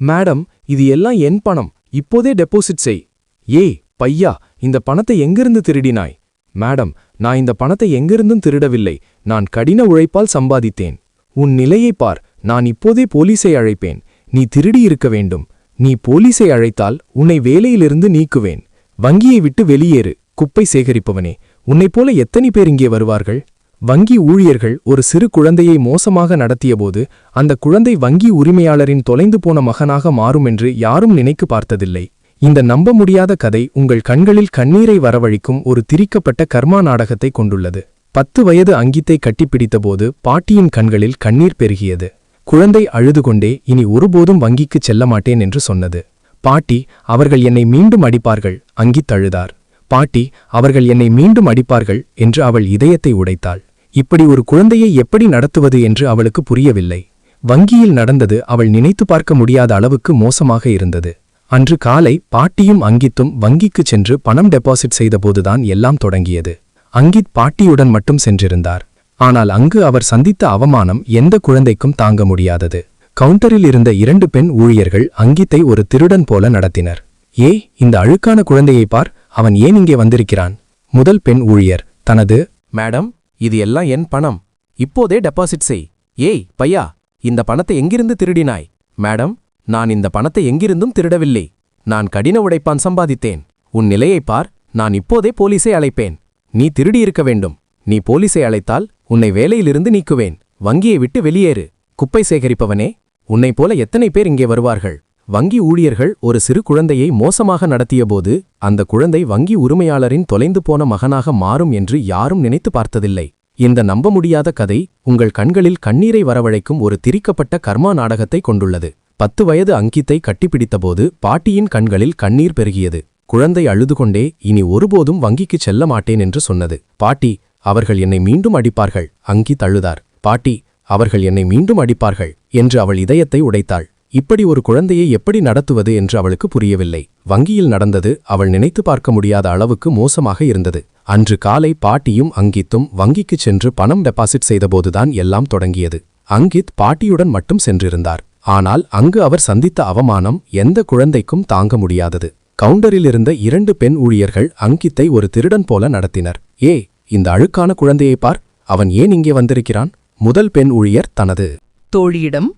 Madam இது எல்லாம் என் பணம். இப்போதே டெபாசிட் செய். ஏய் பையா இந்த பணத்தை எங்கிருந்து திருடினாய்? மேடம் நான் இந்த பணத்தை எங்கிருந்தும் திருடவில்லை. நான் கடின உழைப்பால் சம்பாதித்தேன். உன் நிலையை பார். நான் இப்போதே போலீஸை அழைப்பேன். நீ திருடி இருக்க வேண்டும். நீ போலீஸை அழைத்தால் உன்னை வேலையிலிருந்து நீக்குவேன். வங்கியை விட்டு வெளியேறு. குப்பை சேகரிப்பவனே உன்னைப் போல எத்தனை பேர் இங்கே வருவார்கள்? வங்கி ஊழியர்கள் ஒரு சிறு குழந்தையை மோசமாக நடத்தியபோது அந்த குழந்தை வங்கி உரிமையாளரின் தொலைந்து போன மகனாக மாறும் என்று யாரும் நினைக்கு பார்த்ததில்லை. இந்த நம்ப முடியாத கதை உங்கள் கண்களில் கண்ணீரை வரவழிக்கும் ஒரு திரிக்கப்பட்ட கர்மா நாடகத்தை கொண்டுள்ளது. பத்து வயது அங்கித்தை கட்டிப்பிடித்தபோது பாட்டியின் கண்களில் கண்ணீர் பெருகியது. குழந்தை அழுது கொண்டே இனி ஒருபோதும் வங்கிக்குச் செல்ல மாட்டேன் என்று சொன்னது. பாட்டி அவர்கள் என்னை மீண்டும் அடிப்பார்கள் அங்கித் அழுதார் பாட்டி அவர்கள் என்னை மீண்டும் அடிப்பார்கள் என்று அவள் இதயத்தை உடைத்தாள். இப்படி ஒரு குழந்தையை எப்படி நடத்துவது என்று அவளுக்கு புரியவில்லை. வங்கியில் நடந்தது அவள் நினைத்து பார்க்க முடியாத அளவுக்கு மோசமாக இருந்தது. அன்று காலை பாட்டியும் அங்கித்தும் வங்கிக்கு சென்று பணம் டெபாசிட் செய்தபோதுதான் எல்லாம் தொடங்கியது. அங்கித் பாட்டியுடன் மட்டும் சென்றிருந்தார். ஆனால் அங்கு அவர் சந்தித்த அவமானம் எந்த குழந்தைக்கும் தாங்க முடியாதது. கவுண்டரில் இருந்த இரண்டு பெண் ஊழியர்கள் அங்கித்தை ஒரு திருடன் போல நடத்தினர். ஏ இந்த அழுக்கான குழந்தையை பார் அவன் ஏன் இங்கே வந்திருக்கிறான்? முதல் பெண் ஊழியர் தனது மேடம் இது எல்லாம் என் பணம். இப்போதே டெபாசிட் செய். ஏய் பையா இந்த பணத்தை எங்கிருந்து திருடினாய்? மேடம் நான் இந்த பணத்தை எங்கிருந்தும் திருடவில்லை. நான் கடின உடைப்பான் சம்பாதித்தேன். உன் நிலையைப் பார் நான் இப்போதே போலீஸை அழைப்பேன். நீ திருடியிருக்க வேண்டும். நீ போலீஸை அழைத்தால் உன்னை வேலையிலிருந்து நீக்குவேன். வங்கியை விட்டு வெளியேறு. குப்பை சேகரிப்பவனே உன்னைப் போல எத்தனை பேர் இங்கே வருவார்கள்? வங்கி ஊழியர்கள் ஒரு சிறு குழந்தையை மோசமாக நடத்தியபோது அந்த குழந்தை வங்கி உரிமையாளரின் தொலைந்து போன மகனாக மாறும் என்று யாரும் நினைத்து பார்த்ததில்லை. இந்த நம்ப முடியாத கதை உங்கள் கண்களில் கண்ணீரை வரவழைக்கும் ஒரு திரிக்கப்பட்ட கர்மா நாடகத்தை கொண்டுள்ளது. பத்து வயது அங்கித்தை கட்டிப்பிடித்தபோது பாட்டியின் கண்களில் கண்ணீர் பெருகியது. குழந்தை அழுது கொண்டே இனி ஒருபோதும் வங்கிக்குச் செல்ல மாட்டேன் என்று சொன்னது. பாட்டி அவர்கள் என்னை மீண்டும் அடிப்பார்கள். அங்கித் அழுதார் பாட்டி அவர்கள் என்னை மீண்டும் அடிப்பார்கள் என்று அவள் இதயத்தை உடைத்தாள். இப்படி ஒரு குழந்தையை எப்படி நடத்துவது என்று அவளுக்கு புரியவில்லை. வங்கியில் நடந்தது அவள் நினைத்து பார்க்க முடியாத அளவுக்கு மோசமாக இருந்தது. அன்று காலை பாட்டியும் அங்கித்தும் வங்கிக்கு சென்று பணம் டெபாசிட் செய்தபோதுதான் எல்லாம் தொடங்கியது. அங்கித் பாட்டியுடன் மட்டும் சென்றிருந்தார். ஆனால் அங்கு அவர் சந்தித்த அவமானம் எந்த குழந்தைக்கும் தாங்க முடியாதது. கவுண்டரில் இருந்த இரண்டு பெண் ஊழியர்கள் அங்கித்தை ஒரு திருடன் போல நடத்தினர். ஏ இந்த அழுக்கான குழந்தையை பார். அவன் ஏன் இங்கே வந்திருக்கிறான்? முதல் பெண் ஊழியர் தனது தோழியிடம்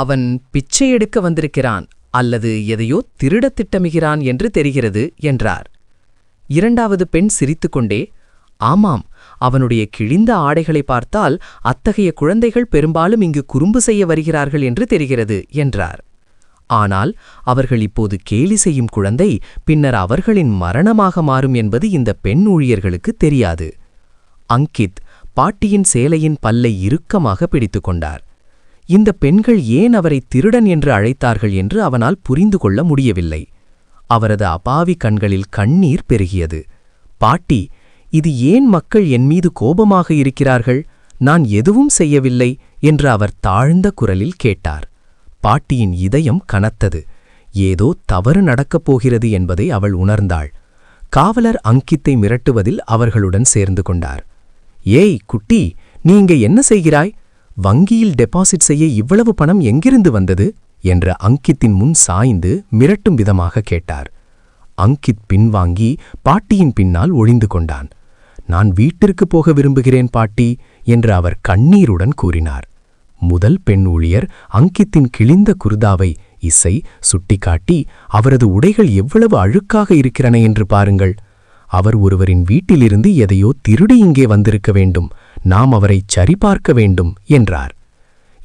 அவன் பிச்சை எடுக்க வந்திருக்கிறான் அல்லது எதையோ திருடத் திட்டமிகிறான் என்று தெரிகிறது என்றார். இரண்டாவது பெண் சிரித்துக்கொண்டே ஆமாம் அவனுடைய கிழிந்த ஆடைகளை பார்த்தால் அத்தகைய குழந்தைகள் பெரும்பாலும் இங்கு குறும்பு செய்ய வருகிறார்கள் என்று தெரிகிறது என்றார். ஆனால் அவர்கள் இப்போது கேலி செய்யும் குழந்தை பின்னர் அவர்களின் மரணமாக மாறும் என்பது இந்த பெண் ஊழியர்களுக்கு தெரியாது. அங்கித் பாட்டியின் சேலையின் பல்லை இறுக்கமாக பிடித்துக் கொண்டார். இந்த பெண்கள் ஏன் அவரை திருடன் என்று அழைத்தார்கள் என்று அவனால் புரிந்து கொள்ள முடியவில்லை. அவரது அபாவி கண்களில் கண்ணீர் பெருகியது. பாட்டி இது ஏன் மக்கள் என் மீது கோபமாக இருக்கிறார்கள்? நான் எதுவும் செய்யவில்லை என்று அவர் தாழ்ந்த குரலில் கேட்டார். பாட்டியின் இதயம் கனத்தது. ஏதோ தவறு நடக்கப் போகிறது என்பதை அவள் உணர்ந்தாள். காவலர் அங்கித்தை மிரட்டுவதில் அவர்களுடன் சேர்ந்து கொண்டார். ஏய் குட்டி நீ இங்க என்ன செய்கிறாய்? வங்கியில் டெபாசிட் செய்ய இவ்வளவு பணம் எங்கிருந்து வந்தது? என்ற அங்கித்தின் முன் சாய்ந்து மிரட்டும் விதமாக கேட்டார். அங்கித் பின்வாங்கி பாட்டியின் பின்னால் ஒழிந்து கொண்டான். நான் வீட்டிற்கு போக விரும்புகிறேன் பாட்டி என்று அவர் கண்ணீருடன் கூறினார். முதல் பெண் ஊழியர் அங்கித்தின் கிழிந்த குருதாவை இசை சுட்டிக்காட்டி அவரது உடைகள் எவ்வளவு அழுக்காக இருக்கிறன என்று பாருங்கள். அவர் ஒருவரின் வீட்டிலிருந்து எதையோ திருடி இங்கே வந்திருக்க வேண்டும். நாம் அவரை சரிபார்க்க வேண்டும் என்றார்.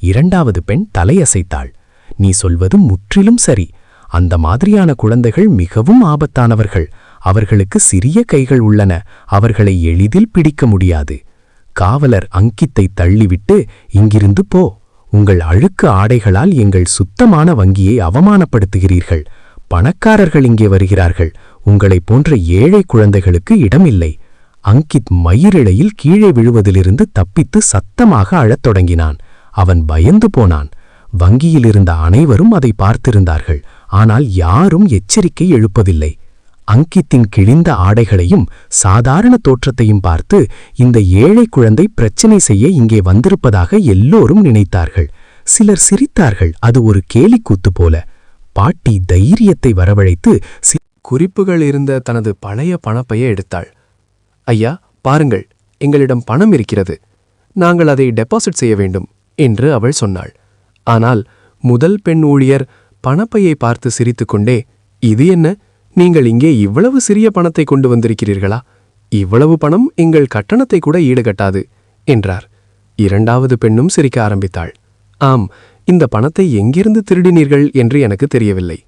இரண்டாவது பெண் தலையசைத்தாள். நீ சொல்வது முற்றிலும் சரி. அந்த மாதிரியான குழந்தைகள் மிகவும் ஆபத்தானவர்கள். அவர்களுக்கு சிறிய கைகள் உள்ளன. அவர்களை எளிதில் பிடிக்க முடியாது. காவலர் அங்கித்தை தள்ளிவிட்டு இங்கிருந்து போ. உங்கள் அழுக்கு ஆடைகளால் எங்கள் சுத்தமான வங்கியை அவமானப்படுத்துகிறீர்கள். பணக்காரர்கள் இங்கே வருகிறார்கள். உங்களைப் போன்ற ஏழை குழந்தைகளுக்கு இடமில்லை. அங்கித் மயிரிழையில் கீழே விழுவதிலிருந்து தப்பித்து சத்தமாக அழத் தொடங்கினான். அவன் பயந்து போனான். வங்கியில் இருந்த அனைவரும் அதை பார்த்திருந்தார்கள். ஆனால் யாரும் எச்சரிக்கை எழுப்பவில்லை. அங்கித்தின் கிழிந்த ஆடைகளையும் சாதாரண தோற்றத்தையும் பார்த்து இந்த ஏழை குழந்தை பிரச்சனை செய்ய இங்கே வந்திருப்பதாக எல்லோரும் நினைத்தார்கள். சிலர் சிரித்தார்கள். அது ஒரு கேலிக்கூத்து போல. பாட்டி தைரியத்தை வரவழைத்து குறிப்புகள் இருந்த தனது பழைய பணப்பையை எடுத்தாள். ஐயா பாருங்கள் எங்களிடம் பணம் இருக்கிறது. நாங்கள் அதை டெபாசிட் செய்ய வேண்டும் என்று அவள் சொன்னாள். ஆனால் முதல் பெண் ஊழியர் பணப்பையை பார்த்து சிரித்துக்கொண்டே இது என்ன? நீங்கள் இங்கே இவ்வளவு சிறிய பணத்தை கொண்டு வந்திருக்கிறீர்களா? இவ்வளவு பணம் எங்கள் கட்டணத்தை கூட ஈடுகட்டாது என்றார். இரண்டாவது பெண்ணும் சிரிக்க ஆரம்பித்தாள். ஆம் இந்த பணத்தை எங்கிருந்து திருடினீர்கள் என்று எனக்கு தெரியவில்லை.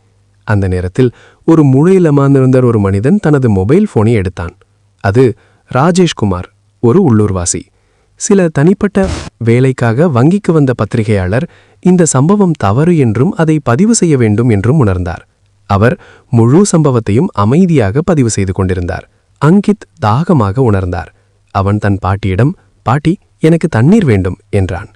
அந்த நேரத்தில் ஒரு மூளையில் அமர்ந்திருந்த ஒரு மனிதன் தனது மொபைல் போனை எடுத்தான். அது ராஜேஷ்குமார் ஒரு உள்ளூர்வாசி. சில தனிப்பட்ட வேலைக்காக வங்கிக்கு வந்த பத்திரிகையாளர் இந்த சம்பவம் தவறு என்றும் அதை பதிவு செய்ய வேண்டும் என்றும் உணர்ந்தார். அவர் முழு சம்பவத்தையும் அமைதியாக பதிவு செய்து கொண்டிருந்தார். அங்கித் தாகமாக உணர்ந்தார். அவன் தன் பாட்டியிடம் பாட்டி எனக்கு தண்ணீர் வேண்டும் என்றான்.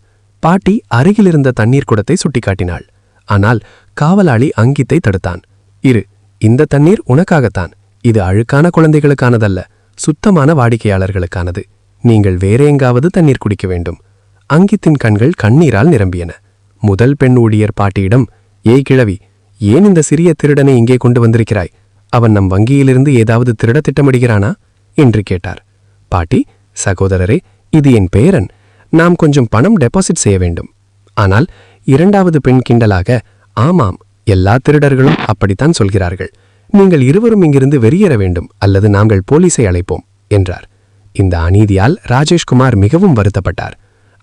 பாட்டி அருகிலிருந்த தண்ணீர் குடத்தை சுட்டிக்காட்டினாள். ஆனால் காவலாளி அங்கித்தை தடுத்தான். இரு இந்த தண்ணீர் உனக்காகத்தான். இது அழுக்கான குழந்தைகளுக்கானதல்ல. சுத்தமான வாடிக்கையாளர்களுக்கானது. நீங்கள் வேற எங்காவது தண்ணீர் குடிக்க வேண்டும். அங்கித்தின் கண்கள் கண்ணீரால் நிரம்பியன. முதல் பெண் ஊழியர் பாட்டியிடம் ஏய் கிழவி ஏன் இந்த சிறிய திருடனை இங்கே கொண்டு வந்திருக்கிறாய்? அவன் நம் வங்கியிலிருந்து ஏதாவது திருட திட்டமிடுகிறானா? என்று கேட்டார். பாட்டி சகோதரரே இது என் பேரன். நாம் கொஞ்சம் பணம் டெபாசிட் செய்ய வேண்டும். ஆனால் இரண்டாவது பெண் கிண்டலாக ஆமாம் எல்லா திருடர்களும் அப்படித்தான் சொல்கிறார்கள். நீங்கள் இருவரும் இங்கிருந்து வெளியேற வேண்டும் அல்லது நாங்கள் போலீஸை அழைப்போம் என்றார். இந்த அநீதியால் ராஜேஷ்குமார் மிகவும் வருத்தப்பட்டார்.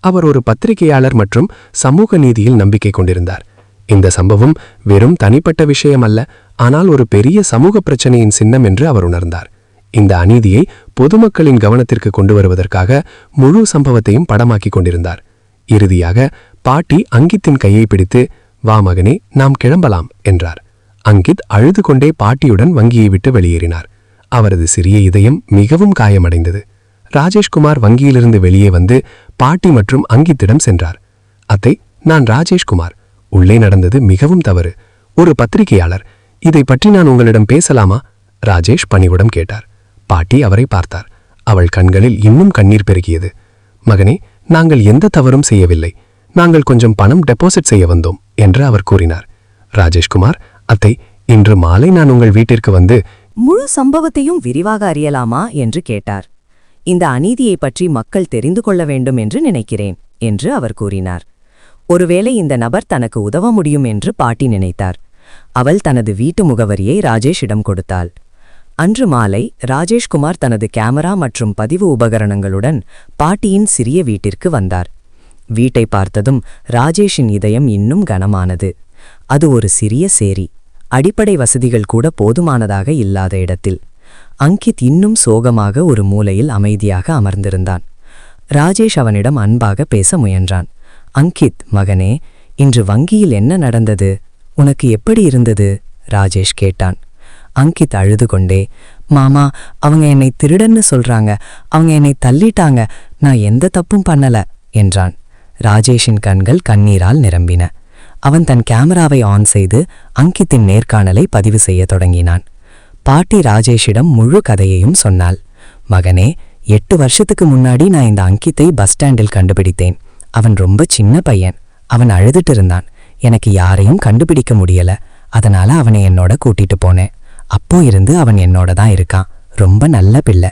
அவர் ஒரு பத்திரிகையாளர் மற்றும் சமூக நீதியில் நம்பிக்கை கொண்டிருந்தார். இந்த சம்பவம் வெறும் தனிப்பட்ட விஷயம் அல்ல ஆனால் ஒரு பெரிய சமூக பிரச்சனையின் சின்னம் என்று அவர் உணர்ந்தார். இந்த அநீதியை பொதுமக்களின் கவனத்திற்கு கொண்டு வருவதற்காக முழு சம்பவத்தையும் படமாக்கிக் கொண்டிருந்தார். இறுதியாக பாட்டி அங்கித்தின் கையை பிடித்து வா மகனே நாம் கிளம்பலாம் என்றார். அங்கித் அழுது கொண்டே பாட்டியுடன் வங்கியை விட்டு வெளியேறினார். அவரது சிறிய இதயம் மிகவும் காயமடைந்தது. ராஜேஷ்குமார் வங்கியிலிருந்து வெளியே வந்து பாட்டி மற்றும் அங்கித்திடம் சென்றார். அத்தை நான் ராஜேஷ்குமார். உள்ளே நடந்தது மிகவும் தவறு. ஒரு பத்திரிகையாளர். இதை பற்றி நான் உங்களிடம் பேசலாமா? ராஜேஷ் பணிவுடன் கேட்டார். பாட்டி அவரை பார்த்தார். அவள் கண்களில் இன்னும் கண்ணீர் பெருகியது. மகனே நாங்கள் எந்த தவறும் செய்யவில்லை. நாங்கள் கொஞ்சம் பணம் டெபாசிட் செய்ய வந்தோம் என்று அவர் கூறினார். ராஜேஷ்குமார் அத்தை இன்று மாலை நான் உங்கள் வீட்டிற்கு வந்து முழு சம்பவத்தையும் விரிவாக அறியலாமா என்று கேட்டார். இந்த அநீதியை பற்றி மக்கள் தெரிந்து கொள்ள வேண்டும் என்று நினைக்கிறேன் என்று அவர் கூறினார். ஒருவேளை இந்த நபர் தனக்கு உதவ முடியும் என்று பாட்டி நினைத்தார். அவள் தனது வீட்டு முகவரியை ராஜேஷிடம் கொடுத்தாள். அன்று மாலை ராஜேஷ்குமார் தனது கேமரா மற்றும் பதிவு உபகரணங்களுடன் பாட்டியின் சிறிய வீட்டிற்கு வந்தார். வீட்டை பார்த்ததும் ராஜேஷின் இதயம் இன்னும் கனமானது. அது ஒரு சிறிய சேரி. அடிப்படை வசதிகள் கூட போதுமானதாக இல்லாத இடத்தில். அங்கித் இன்னும் சோகமாக ஒரு மூலையில் அமைதியாக அமர்ந்திருந்தான். ராஜேஷ் அவனிடம் அன்பாக பேச முயன்றான். அங்கித் மகனே இன்று வங்கியில் என்ன நடந்தது? உனக்கு எப்படி இருந்தது? ராஜேஷ் கேட்டான். அங்கித் அழுது கொண்டே மாமா அவங்க என்னை திருடன்னு சொல்றாங்க. அவங்க என்னை தள்ளிட்டாங்க. நான் எந்த தப்பும் பண்ணல என்றான். ராஜேஷின் கண்கள் கண்ணீரால் நிரம்பின. அவன் தன் கேமராவை ஆன் செய்து அங்கித்தின் நேர்காணலை பதிவு செய்யத் தொடங்கினான். பாட்டி ராஜேஷிடம் முழு கதையையும் சொன்னாள். மகனே எட்டு வருஷத்துக்கு முன்னாடி நான் இந்த அங்கித்தை பஸ் ஸ்டாண்டில் கண்டுபிடித்தேன். அவன் ரொம்ப சின்ன பையன். அவன் அழுதுட்டு இருந்தான் எனக்கு யாரையும் கண்டுபிடிக்க முடியல. அதனால அவனை என்னோட கூட்டிட்டு போனேன். அப்போ இருந்து அவன் என்னோட தான் இருக்கான். ரொம்ப நல்ல பிள்ளை.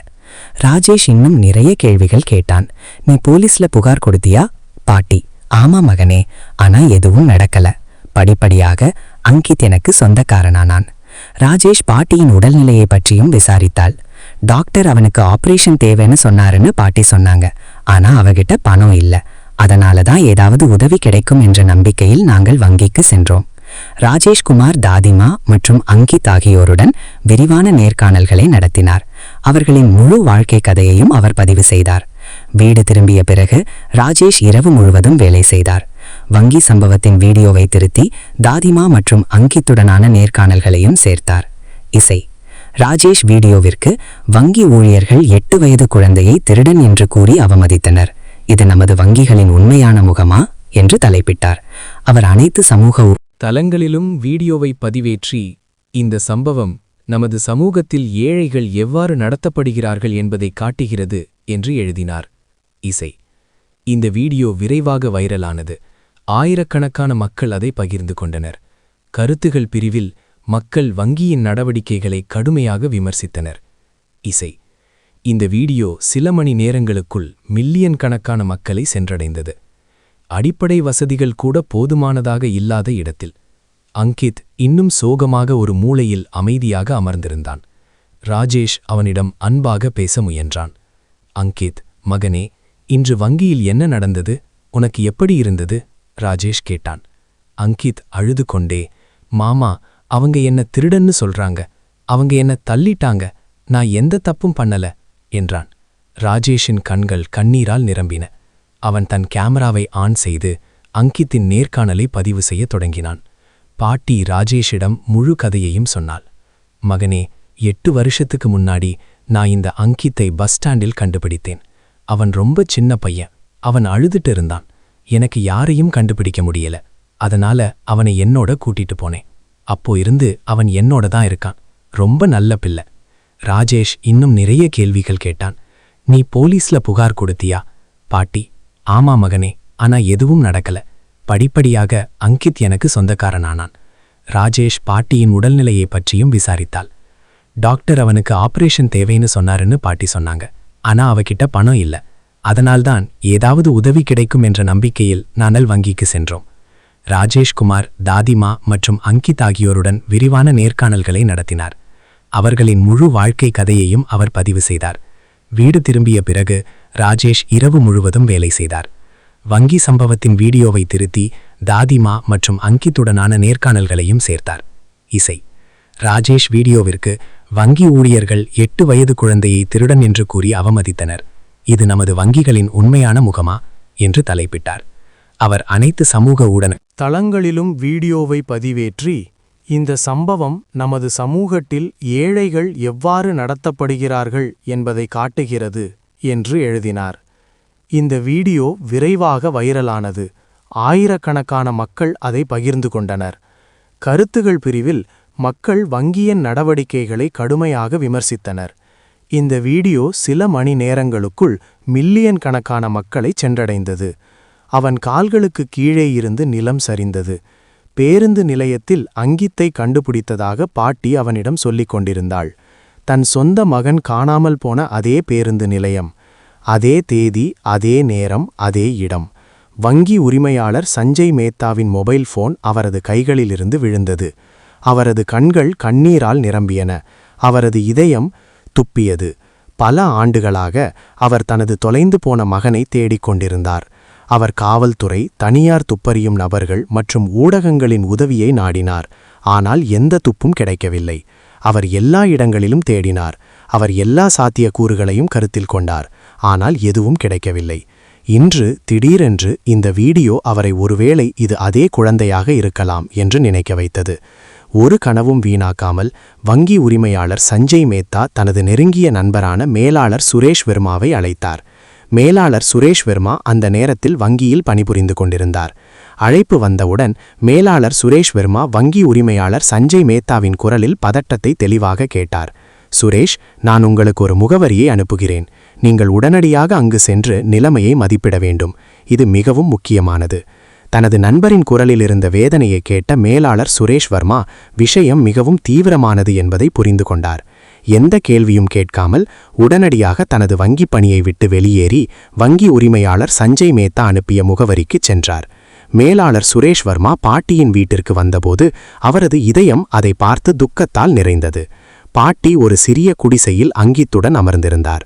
ராஜேஷ் இன்னும் நிறைய கேள்விகள் கேட்டான். நீ போலீஸ்ல புகார் கொடுத்தியா? பாட்டி ஆமா மகனே ஆனா எதுவும் நடக்கல. படிப்படியாக அங்கித் எனக்கு சொந்தக்காரனானான். ராஜேஷ் பாட்டியின் உடல்நிலையை பற்றியும் விசாரித்தாள். டாக்டர் அவனுக்கு ஆபரேஷன் தேவைன்னு சொன்னாருன்னு பாட்டி சொன்னாங்க. ஆனா அவகிட்ட பணம் இல்ல. அதனால தான் ஏதாவது உதவி கிடைக்கும் என்ற நம்பிக்கையில் நாங்கள் வங்கிக்கு சென்றோம். ராஜேஷ்குமார் தாதிமா மற்றும் அங்கித் ஆகியோருடன் விரிவான நேர்காணல்களை நடத்தினார். அவர்களின் முழு வாழ்க்கை கதையையும் அவர் பதிவு செய்தார். வீடு திரும்பிய பிறகு ராஜேஷ் இரவு முழுவதும் வேலை செய்தார். வங்கி சம்பவத்தின் வீடியோவை திருத்தி தாதிமா மற்றும் அங்கித்துடனான நேர்காணல்களையும் சேர்த்தார். இசை. ராஜேஷ் வீடியோவிற்கு வங்கி ஊழியர்கள் எட்டு வயது குழந்தையை திருடன் என்று கூறி அவமதித்தனர். இது நமது வங்கிகளின் உண்மையான முகமா? என்று தலைப்பிட்டார். அவர் அனைத்து சமூக தளங்களிலும் வீடியோவை பதிவேற்றி இந்த சம்பவம் நமது சமூகத்தில் ஏழைகள் எவ்வாறு நடத்தப்படுகிறார்கள் என்பதை காட்டுகிறது என்று எழுதினார். இசை. இந்த வீடியோ விரைவாக வைரலானது. ஆயிரக்கணக்கான மக்கள் அதை பகிர்ந்து கொண்டனர். கருத்துகள் பிரிவில் மக்கள் வங்கியின் நடவடிக்கைகளை கடுமையாக விமர்சித்தனர். இசை. இந்த வீடியோ சில மணி நேரங்களுக்குள் மில்லியன் கணக்கான மக்களை சென்றடைந்தது. அடிப்படை வசதிகள் கூட போதுமானதாக இல்லாத இடத்தில். அங்கித் இன்னும் சோகமாக ஒரு மூலையில் அமைதியாக அமர்ந்திருந்தான். ராஜேஷ் அவனிடம் அன்பாக பேச முயன்றான். அங்கித் மகனே இன்று வங்கியில் என்ன நடந்தது? உனக்கு எப்படி இருந்தது? ராஜேஷ் கேட்டான். அங்கித் அழுது கொண்டே மாமா அவங்க என்ன திருடன்னு சொல்றாங்க? அவங்க என்ன தள்ளிட்டாங்க? நான் எந்த தப்பும் பண்ணல என்றான். ராஜேஷின் கண்கள் கண்ணீரால் நிரம்பின. அவன் தன் கேமராவை ஆன் செய்து அங்கித்தின் நேர்காணலை பதிவு செய்ய தொடங்கினான். பாட்டி ராஜேஷிடம் முழு கதையையும் சொன்னாள். மகனே எட்டு வருஷத்துக்கு முன்னாடி நான் இந்த அங்கித்தை பஸ் ஸ்டாண்டில் கண்டுபிடித்தேன். அவன் ரொம்ப சின்ன பையன். அவன் அழுதுட்டு இருந்தான். எனக்கு யாரையும் கண்டுபிடிக்க முடியல. அதனால அவனை என்னோட கூட்டிட்டு போனேன். அப்போ இருந்து அவன் என்னோட தான் இருக்கான். ரொம்ப நல்ல பிள்ளை. ராஜேஷ் இன்னும் நிறைய கேள்விகள் கேட்டான். நீ போலீஸ்ல புகார் கொடுத்தியா? பாட்டி ஆமா மகனே. ஆனா எதுவும் நடக்கல. படிப்படியாக அங்கித் எனக்கு சொந்தக்காரனானான். ராஜேஷ் பாட்டியின் உடல்நிலையை பற்றியும் விசாரித்தாள். டாக்டர் அவனுக்கு ஆபரேஷன் தேவைன்னு சொன்னாருன்னு பாட்டி சொன்னாங்க. ஆனா அவகிட்ட பணம் இல்ல. அதனால்தான் ஏதாவது உதவி கிடைக்கும் என்ற நம்பிக்கையில் நானல் வங்கிக்கு சென்றோம். ராஜேஷ்குமார் தாதிமா மற்றும் அங்கித் ஆகியோருடன் விரிவான நேர்காணல்களை நடத்தினார். அவர்களின் முழு வாழ்க்கை கதையையும் அவர் பதிவு செய்தார். வீடு திரும்பிய பிறகு ராஜேஷ் இரவு முழுவதும் வேலை செய்தார். வங்கி சம்பவத்தின் வீடியோவை திருத்தி தாதிமா மற்றும் அங்கித்துடனான நேர்காணல்களையும் சேர்த்தார். இசை. ராஜேஷ் வீடியோவிற்கு வங்கி ஊழியர்கள் எட்டு வயது குழந்தையை திருடன் என்று கூறி அவமதித்தனர். இது நமது வங்கிகளின் உண்மையான முகமா? என்று தலைப்பிட்டார். அவர் அனைத்து சமூக உடன தளங்களிலும் வீடியோவை பதிவேற்றி இந்த சம்பவம் நமது சமூகத்தில் ஏழைகள் எவ்வாறு நடத்தப்படுகிறார்கள் என்பதை காட்டுகிறது என்று எழுதினார். இந்த வீடியோ விரைவாக வைரலானது. ஆயிரக்கணக்கான மக்கள் அதை பகிர்ந்து கொண்டனர். கருத்துகள் பிரிவில் மக்கள் வங்கியின் நடவடிக்கைகளை கடுமையாக விமர்சித்தனர். இந்த வீடியோ சில மணி நேரங்களுக்குள் மில்லியன் கணக்கான மக்களை சென்றடைந்தது. அவன் கால்களுக்கு கீழே இருந்து நிலம் சரிந்தது. பேருந்து நிலையத்தில் அங்கித்தை கண்டுபிடித்ததாக பாட்டி அவனிடம் சொல்லிக் கொண்டிருந்தாள். தன் சொந்த மகன் காணாமல் போன அதே பேருந்து நிலையம். அதே தேதி அதே நேரம் அதே இடம். வங்கி உரிமையாளர் சஞ்சய் மேத்தாவின் மொபைல் ஃபோன் அவரது கைகளிலிருந்து விழுந்தது. அவரது கண்கள் கண்ணீரால் நிரம்பியன. அவரது இதயம் துப்பியது. பல ஆண்டுகளாக அவர் தனது தொலைந்து போன மகனை தேடிக் கொண்டிருந்தார். அவர் காவல்துறை தனியார் துப்பறியும் நபர்கள் மற்றும் ஊடகங்களின் உதவியை நாடினார். ஆனால் எந்த துப்பும் கிடைக்கவில்லை. அவர் எல்லா இடங்களிலும் தேடினார். அவர் எல்லா சாத்தியக்கூறுகளையும் கருத்தில் கொண்டார். ஆனால் எதுவும் கிடைக்கவில்லை. இன்று திடீரென்று இந்த வீடியோ அவரை ஒருவேளை இது அதே குழந்தையாக இருக்கலாம் என்று நினைக்க வைத்தது. ஒரு கனவும் வீணாக்காமல் வங்கி உரிமையாளர் சஞ்சய் மேத்தா தனது நெருங்கிய நண்பரான மேலாளர் சுரேஷ் வெர்மாவை அழைத்தார். மேலாளர் சுரேஷ் வெர்மா அந்த நேரத்தில் வங்கியில் பணிபுரிந்து கொண்டிருந்தார். அழைப்பு வந்தவுடன் மேலாளர் சுரேஷ் வெர்மா வங்கி உரிமையாளர் சஞ்சய் மேத்தாவின் குரலில் பதட்டத்தை தெளிவாக கேட்டார். சுரேஷ் நான் உங்களுக்கு ஒரு முகவரியை அனுப்புகிறேன். நீங்கள் உடனடியாக அங்கு சென்று நிலைமையை மதிப்பிட வேண்டும். இது மிகவும் முக்கியமானது. தனது நண்பரின் குரலில் இருந்த வேதனையை கேட்ட மேலாளர் சுரேஷ் வர்மா விஷயம் மிகவும் தீவிரமானது என்பதை புரிந்து கொண்டார். எந்த கேள்வியும் கேட்காமல் உடனடியாக தனது வங்கிப் பணியை விட்டு வெளியேறி வங்கி உரிமையாளர் சஞ்சய் மேத்தா அனுப்பிய முகவரிக்கு சென்றார். மேலாளர் சுரேஷ் வர்மா பாட்டியின் வீட்டிற்கு வந்தபோது அவரது இதயம் அதை பார்த்து துக்கத்தால் நிறைந்தது. பாட்டி ஒரு சிறிய குடிசையில் அங்கித்துடன் அமர்ந்திருந்தார்.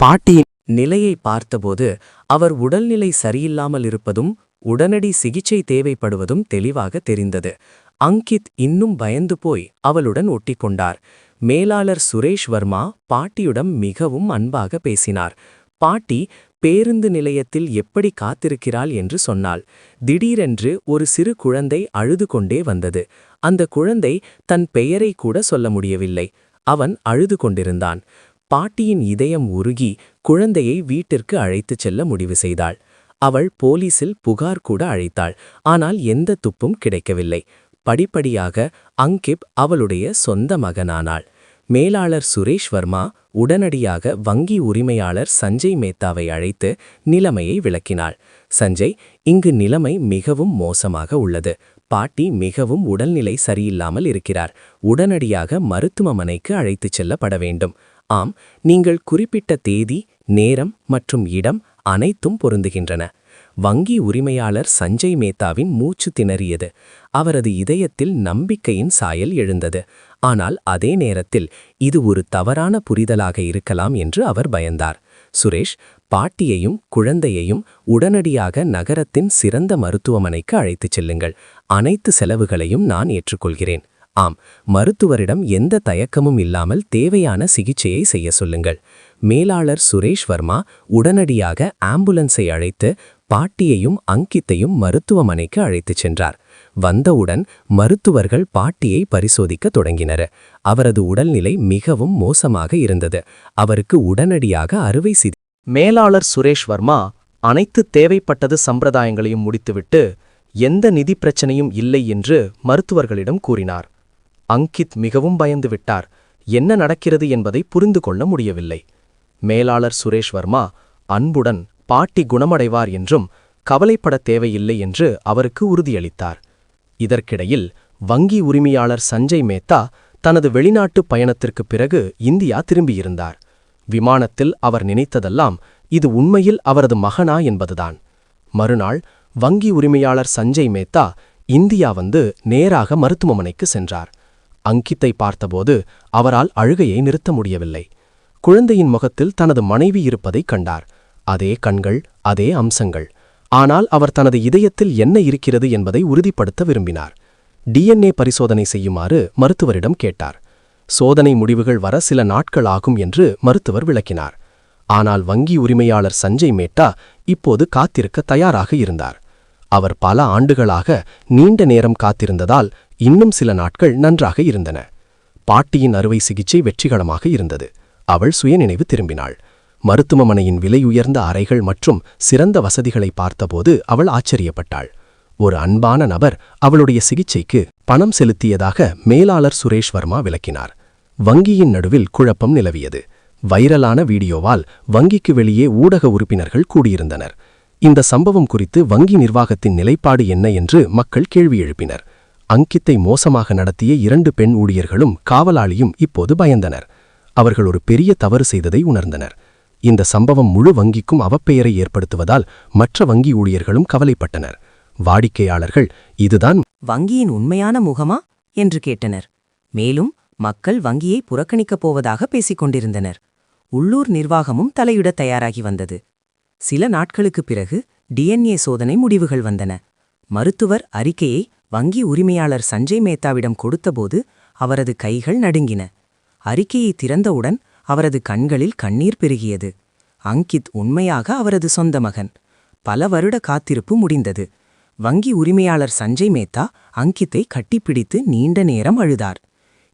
பாட்டியின் நிலையை பார்த்தபோது அவர் உடல்நிலை சரியில்லாமல் இருப்பதும் உடனடி சிகிச்சை தேவைப்படுவதும் தெளிவாக தெரிந்தது. அங்கித் இன்னும் பயந்து போய் அவளுடன் ஒட்டிக்கொண்டார். மேலாளர் சுரேஷ் வர்மா பாட்டியுடன் மிகவும் அன்பாக பேசினார். பாட்டி பேருந்து நிலையத்தில் எப்படி காத்திருக்கிறாள் என்று சொன்னாள். திடீரென்று ஒரு சிறு குழந்தை அழுது கொண்டே வந்தது. அந்த குழந்தை தன் பெயரை கூட சொல்ல முடியவில்லை. அவன் அழுது கொண்டிருந்தான். பாட்டியின் இதயம் உருகி குழந்தையை வீட்டிற்கு அழைத்துச் செல்ல முடிவு செய்தாள். அவள் போலீசில் புகார் கூட அழைத்தாள் ஆனால் எந்த துப்பும் கிடைக்கவில்லை. படிப்படியாக அங்கிப் அவளுடைய சொந்த மகனானாள். மேலாளர் சுரேஷ் வர்மா உடனடியாக வங்கி உரிமையாளர் சஞ்சய் மேத்தாவை அழைத்து நிலைமையை விளக்கினாள். சஞ்சய் இங்கு நிலைமை மிகவும் மோசமாக உள்ளது. பாட்டி மிகவும் உடல்நிலை சரியில்லாமல் இருக்கிறார். உடனடியாக மருத்துவமனைக்கு அழைத்துச் செல்லப்பட வேண்டும். ஆம் நீங்கள் குறிப்பிட்ட தேதி நேரம் மற்றும் இடம் அனைத்தும் பொருந்துகின்றன. வங்கி உரிமையாளர் சஞ்சய் மேத்தாவின் மூச்சு திணறியது. அவரது இதயத்தில் நம்பிக்கையின் சாயல் எழுந்தது. ஆனால் அதே நேரத்தில் இது ஒரு தவறான புரிதலாக இருக்கலாம் என்று அவர் பயந்தார். சுரேஷ் பாட்டியையும் குழந்தையையும் உடனடியாக நகரத்தின் சிறந்த மருத்துவமனைக்கு அழைத்துச் செல்லுங்கள். அனைத்து செலவுகளையும் நான் ஏற்றுக்கொள்கிறேன். ஆம் மருத்துவரிடம் எந்த தயக்கமும் இல்லாமல் தேவையான சிகிச்சையை செய்ய சொல்லுங்கள். மேலாளர் சுரேஷ் வர்மா உடனடியாக ஆம்புலன்ஸை அழைத்து பாட்டியையும் அங்கித்தையும் மருத்துவமனைக்கு அழைத்துச் சென்றார். வந்தவுடன் மருத்துவர்கள் பாட்டியை பரிசோதிக்க தொடங்கினர். அவரது உடல்நிலை மிகவும் மோசமாக இருந்தது. அவருக்கு உடனடியாக அறுவை சிதி மேலாளர் சுரேஷ் வர்மா அனைத்து தேவைப்பட்டது சம்பிரதாயங்களையும் முடித்துவிட்டு எந்த நிதி பிரச்சனையும் இல்லை என்று மருத்துவர்களிடம் கூறினார். அங்கித் மிகவும் பயந்து விட்டார். என்ன நடக்கிறது என்பதை புரிந்து கொள்ள முடியவில்லை. மேலாளர் சுரேஷ் வர்மா அன்புடன் பாட்டி குணமடைவார் என்றும் கவலைப்பட தேவையில்லை என்று அவருக்கு உறுதியளித்தார். இதற்கிடையில் வங்கி உரிமையாளர் சஞ்சய் மேத்தா தனது வெளிநாட்டு பயணத்திற்குப் பிறகு இந்தியா திரும்பியிருந்தார். விமானத்தில் அவர் நினைத்ததெல்லாம் இது உண்மையில் அவரது மகனா என்பதுதான். மறுநாள் வங்கி உரிமையாளர் சஞ்சய் மேத்தா இந்தியா வந்து நேராக மருத்துவமனைக்கு சென்றார். அங்கித்தை பார்த்தபோது அவரால் அழுகையை நிறுத்த முடியவில்லை. குழந்தையின் முகத்தில் தனது மனைவி இருப்பதைக் கண்டார். அதே கண்கள் அதே அம்சங்கள். ஆனால் அவர் தனது இதயத்தில் என்ன இருக்கிறது என்பதை உறுதிப்படுத்த விரும்பினார். டிஎன்ஏ பரிசோதனை செய்யுமாறு மருத்துவரிடம் கேட்டார். சோதனை முடிவுகள் வர சில நாட்கள் ஆகும் என்று மருத்துவர் விளக்கினார். ஆனால் வங்கி உரிமையாளர் சஞ்சய் மேட்டா இப்போது காத்திருக்க தயாராக இருந்தார். அவர் பல ஆண்டுகளாக நீண்ட நேரம் காத்திருந்ததால் இன்னும் சில நாட்கள் நன்றாக இருந்தன. பாட்டியின் அறுவை சிகிச்சை வெற்றிகரமாக இருந்தது. அவள் சுயநினைவு திரும்பினாள். மருத்துவமனையின் விலையுயர்ந்த அறைகள் மற்றும் சிறந்த வசதிகளை பார்த்தபோது அவள் ஆச்சரியப்பட்டாள். ஒரு அன்பான நபர் அவளுடைய சிகிச்சைக்கு பணம் செலுத்தியதாக மேலாளர் சுரேஷ் வர்மா விளக்கினார். வங்கியின் நடுவில் குழப்பம் நிலவியது. வைரலான வீடியோவால் வங்கிக்கு வெளியே ஊடக உறுப்பினர்கள் கூடியிருந்தனர். இந்த சம்பவம் குறித்து வங்கி நிர்வாகத்தின் நிலைப்பாடு என்ன என்று மக்கள் கேள்வி எழுப்பினர். அங்கித்தை மோசமாக நடத்திய இரண்டு பெண் ஊழியர்களும் காவலாளியும் இப்போது பயந்தனர். அவர்கள் ஒரு பெரிய தவறு செய்ததை உணர்ந்தனர். இந்த சம்பவம் முழு வங்கிக்கும் அவப்பெயரை ஏற்படுத்துவதால் மற்ற வங்கி ஊழியர்களும் கவலைப்பட்டனர். வாடிக்கையாளர்கள் இதுதான் வங்கியின் உண்மையான முகமா? என்று கேட்டனர். மேலும் மக்கள் வங்கியை புறக்கணிக்கப் போவதாக பேசிக் கொண்டிருந்தனர். உள்ளூர் நிர்வாகமும் தலையிடத் தயாராகி வந்தது. சில நாட்களுக்குப் பிறகு டிஎன்ஏ சோதனை முடிவுகள் வந்தன. மருத்துவர் அறிக்கையை வங்கி உரிமையாளர் சஞ்சய் மேத்தாவிடம் கொடுத்தபோது அவரது கைகள் நடுங்கின. அறிக்கையை திறந்தவுடன் அவரது கண்களில் கண்ணீர் பெருகியது. அங்கித் உண்மையாக அவரது சொந்த மகன். பல வருட காத்திருப்பு முடிந்தது. வங்கி உரிமையாளர் சஞ்சய் மேத்தா அங்கித்தை கட்டிப்பிடித்து நீண்ட நேரம் அழுதார்.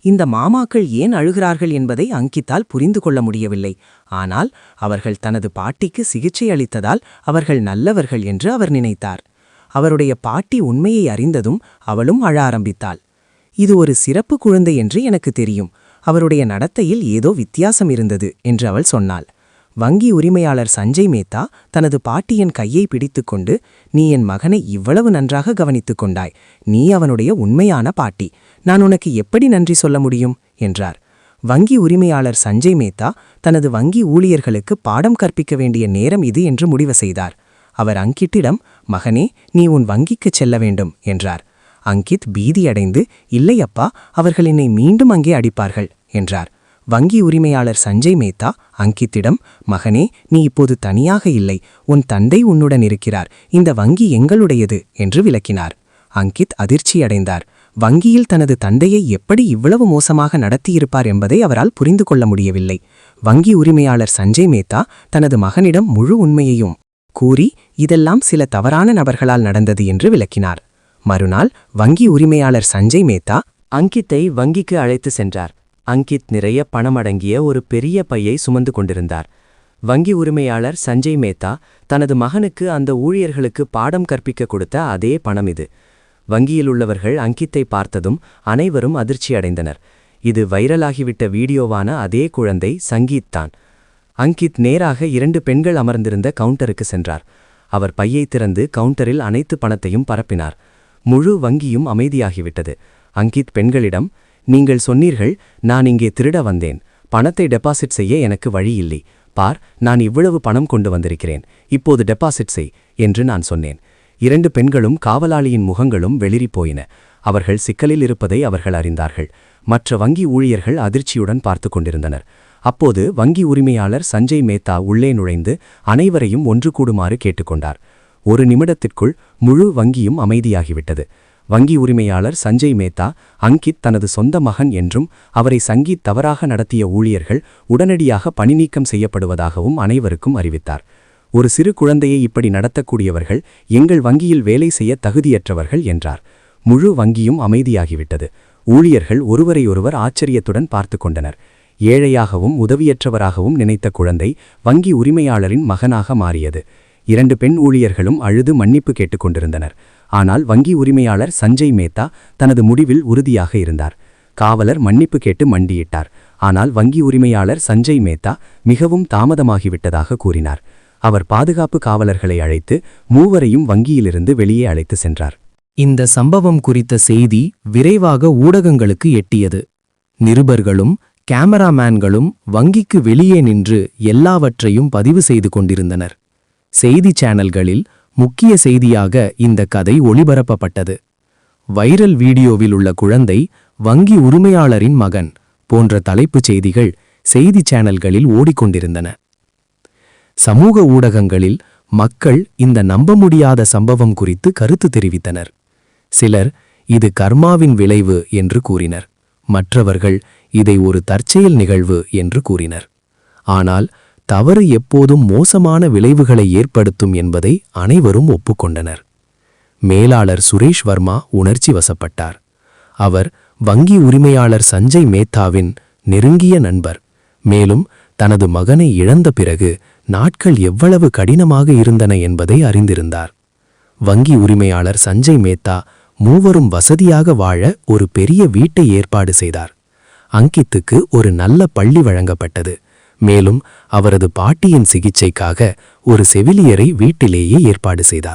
இந்த மாமாக்கள் ஏன் அழுகிறார்கள் என்பதை அங்கித்தால் புரிந்து கொள்ள முடியவில்லை. ஆனால் அவர்கள் தனது பாட்டிக்கு சிகிச்சை அளித்ததால் அவர்கள் நல்லவர்கள் என்று அவர் நினைத்தார். அவருடைய பாட்டி உண்மையை அறிந்ததும் அவளும் அழ ஆரம்பித்தாள். இது ஒரு சிறப்பு குழந்தை என்று எனக்கு தெரியும். அவருடைய நடத்தையில் ஏதோ வித்தியாசம் இருந்தது என்று அவள் சொன்னாள். வங்கி உரிமையாளர் சஞ்சய் மேத்தா தனது பாட்டியின் கையை பிடித்துக்கொண்டு நீ என் மகனை இவ்வளவு நன்றாக கவனித்துக் கொண்டாய். நீ அவனுடைய உண்மையான பாட்டி. நான் உனக்கு எப்படி நன்றி சொல்ல முடியும்? என்றார். வங்கி உரிமையாளர் சஞ்சய் மேத்தா தனது வங்கி ஊழியர்களுக்கு பாடம் கற்பிக்க வேண்டிய நேரம் இது என்று முடிவு செய்தார். அவர் அங்கிட்டிடம் மகனே நீ உன் வங்கிக்குச் செல்ல வேண்டும் என்றார். அங்கித் பீதியடைந்து இல்லையப்பா அவர்கள் என்னை மீண்டும் அங்கே அடிப்பார்கள் என்றார். வங்கி உரிமையாளர் சஞ்சய் மேத்தா அங்கித்திடம் மகனே நீ இப்போது தனியாக இல்லை உன் தந்தை உன்னுடன் இருக்கிறார் இந்த வங்கி எங்களுடையது என்று விளக்கினார். அங்கித் அதிர்ச்சியடைந்தார். வங்கியில் தனது தந்தையை எப்படி இவ்வளவு மோசமாக நடத்தியிருப்பார் என்பதை அவரால் புரிந்து கொள்ள முடியவில்லை. வங்கி உரிமையாளர் சஞ்சய் மேத்தா தனது மகனிடம் முழு உண்மையையும் கூறி இதெல்லாம் சில தவறான நபர்களால் நடந்தது என்று விளக்கினார். மறுநாள் வங்கி உரிமையாளர் சஞ்சய் மேத்தா அங்கித்தை வங்கிக்கு அழைத்து சென்றார். அங்கித் நிறைய பணமடங்கிய ஒரு பெரிய பையை சுமந்து கொண்டிருந்தார். வங்கி உரிமையாளர் சஞ்சய் மேத்தா தனது மகனுக்கு அந்த ஊழியர்களுக்கு பாடம் கற்பிக்க கொடுத்த அதே பணம் இது. வங்கியில் உள்ளவர்கள் அங்கித்தை பார்த்ததும் அனைவரும் அதிர்ச்சியடைந்தனர். இது வைரலாகிவிட்ட வீடியோவான அதே குழந்தை சங்கீத் தான். அங்கித் நேராக இரண்டு பெண்கள் அமர்ந்திருந்த கவுண்டருக்கு சென்றார். அவர் பையை திறந்து கவுண்டரில் அனைத்து பணத்தையும் பரப்பினார். முழு வங்கியும் அமைதியாகிவிட்டது. அங்கித் பெண்களிடம் நீங்கள் சொன்னீர்கள் நான் இங்கே திருட வந்தேன். பணத்தை டெபாசிட் செய்ய எனக்கு வழி இல்லை பார் நான் இவ்வளவு பணம் கொண்டு வந்திருக்கிறேன். இப்போது டெபாசிட் செய் என்று நான் சொன்னேன். இரண்டு பெண்களும் காவலாளியின் முகங்களும் வெளிறிப் போயின அவர்கள் சிக்கலில் இருப்பதை அவர்கள் அறிந்தார்கள். மற்ற வங்கி ஊழியர்கள் அதிர்ச்சியுடன் பார்த்து கொண்டிருந்தனர். அப்போது வங்கி உரிமையாளர் சஞ்சய் மேத்தா உள்ளே நுழைந்து அனைவரையும் ஒன்று கூடுமாறு கேட்டுக்கொண்டார். ஒரு நிமிடத்திற்குள் முழு வங்கியும் அமைதியாகிவிட்டது. வங்கி உரிமையாளர் சஞ்சய் மேத்தா அங்கித் தனது சொந்த மகன் என்றும் அவரை சங்கீத் தவறாக நடத்திய ஊழியர்கள் உடனடியாக பணிநீக்கம் செய்யப்படுவதாகவும் அனைவருக்கும் அறிவித்தார். ஒரு சிறு குழந்தையை இப்படி நடத்தக்கூடியவர்கள் எங்கள் வங்கியில் வேலை செய்ய தகுதியற்றவர்கள் என்றார். முழு வங்கியும் அமைதியாகிவிட்டது. ஊழியர்கள் ஒருவரையொருவர் ஆச்சரியத்துடன் பார்த்து கொண்டனர். ஏழையாகவும் உதவியற்றவராகவும் நினைத்த குழந்தை வங்கி உரிமையாளரின் மகனாக மாறியது. இரண்டு பெண் ஊழியர்களும் அழுது மன்னிப்பு கேட்டுக்கொண்டிருந்தனர். ஆனால் வங்கி உரிமையாளர் சஞ்சய் மேத்தா தனது முடிவில் உறுதியாக இருந்தார். காவலர் மன்னிப்பு கேட்டு மண்டியிட்டார். ஆனால் வங்கி உரிமையாளர் சஞ்சய் மேத்தா மிகவும் தாமதமாகிவிட்டதாக கூறினார். அவர் பாதுகாப்பு காவலர்களை அழைத்து மூவரையும் வங்கியிலிருந்து வெளியே அழைத்து சென்றார். இந்த சம்பவம் குறித்த செய்தி விரைவாக ஊடகங்களுக்கு எட்டியது. நிருபர்களும் கேமராமேன்களும் வங்கிக்கு வெளியே நின்று எல்லாவற்றையும் பதிவு செய்து கொண்டிருந்தனர். செய்தி சேனல்களில் முக்கிய செய்தியாக இந்த கதை ஒளிபரப்பப்பட்டது. வைரல் வீடியோவில் உள்ள குழந்தை வங்கி உரிமையாளரின் மகன் போன்ற தலைப்புச் செய்திகள் செய்தி சேனல்களில் ஓடிக்கொண்டிருந்தன. சமூக ஊடகங்களில் மக்கள் இந்த நம்ப முடியாத சம்பவம் குறித்து கருத்து தெரிவித்தனர். சிலர் இது கர்மாவின் விளைவு என்று கூறினர். மற்றவர்கள் இதை ஒரு தற்செயல் நிகழ்வு என்று கூறினர். ஆனால் தவறு எப்போதும் மோசமான விளைவுகளை ஏற்படுத்தும் என்பதை அனைவரும் ஒப்புக்கொண்டனர். மேலாளர் சுரேஷ் வர்மா உணர்ச்சி வசப்பட்டார். அவர் வங்கி உரிமையாளர் சஞ்சய் மேத்தாவின் நெருங்கிய நண்பர். மேலும் தனது மகனை இழந்த பிறகு நாட்கள் எவ்வளவு கடினமாக இருந்தன என்பதை அறிந்திருந்தார். வங்கி உரிமையாளர் சஞ்சய் மேத்தா மூவரும் வசதியாக வாழ ஒரு பெரிய வீட்டை ஏற்பாடு செய்தார். அங்கித்துக்கு ஒரு நல்ல பள்ளி வழங்கப்பட்டது. மேலும் அவரது பாட்டியின் சிகிச்சைக்காக ஒரு செவிலியரை வீட்டிலேயே ஏற்பாடு செய்தார்.